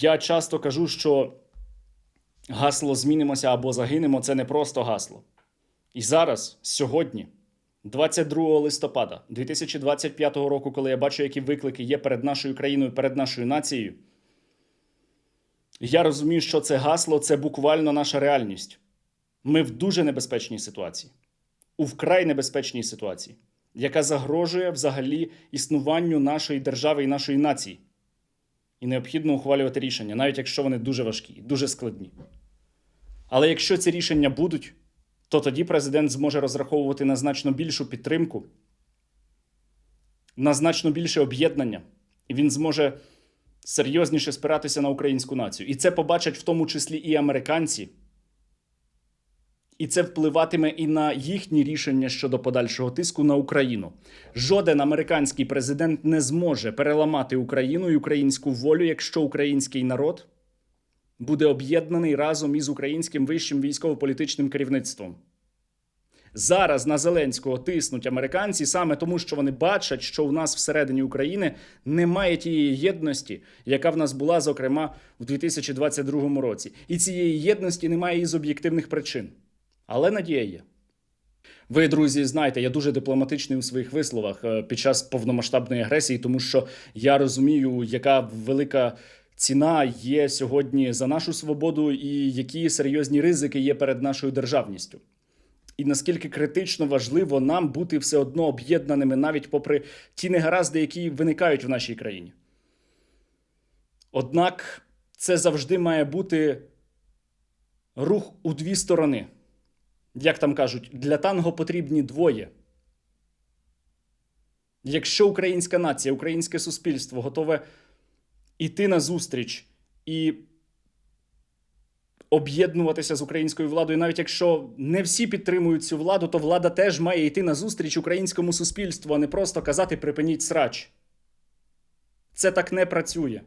Я часто кажу, що гасло змінимося або загинемо це не просто гасло. І зараз, сьогодні, 22 листопада 2025 року, коли я бачу, які виклики є перед нашою країною, перед нашою нацією, я розумію, що це гасло це буквально наша реальність. Ми в дуже небезпечній ситуації, у вкрай небезпечній ситуації, яка загрожує взагалі існуванню нашої держави і нашої нації. І необхідно ухвалювати рішення, навіть якщо вони дуже важкі, дуже складні. Але якщо ці рішення будуть, то тоді президент зможе розраховувати на значно більшу підтримку, на значно більше об'єднання, і він зможе серйозніше спиратися на українську націю. І це побачать в тому числі і американці. І це впливатиме і на їхні рішення щодо подальшого тиску на Україну. Жоден американський президент не зможе переламати Україну і українську волю, якщо український народ буде об'єднаний разом із українським вищим військово-політичним керівництвом. Зараз на Зеленського тиснуть американці саме тому, що вони бачать, що у нас всередині України немає тієї єдності, яка в нас була, зокрема, в 2022 році. І цієї єдності немає із об'єктивних причин. Але надія є. Ви, друзі, знаєте, я дуже дипломатичний у своїх висловах е, під час повномасштабної агресії, тому що я розумію, яка велика ціна є сьогодні за нашу свободу, і які серйозні ризики є перед нашою державністю. І наскільки критично важливо нам бути все одно об'єднаними, навіть попри ті негаразди, які виникають в нашій країні. Однак це завжди має бути рух у дві сторони. Як там кажуть, для танго потрібні двоє. Якщо українська нація, українське суспільство готове іти на зустріч і об'єднуватися з українською владою, навіть якщо не всі підтримують цю владу, то влада теж має йти на зустріч українському суспільству, а не просто казати припиніть срач. Це так не працює.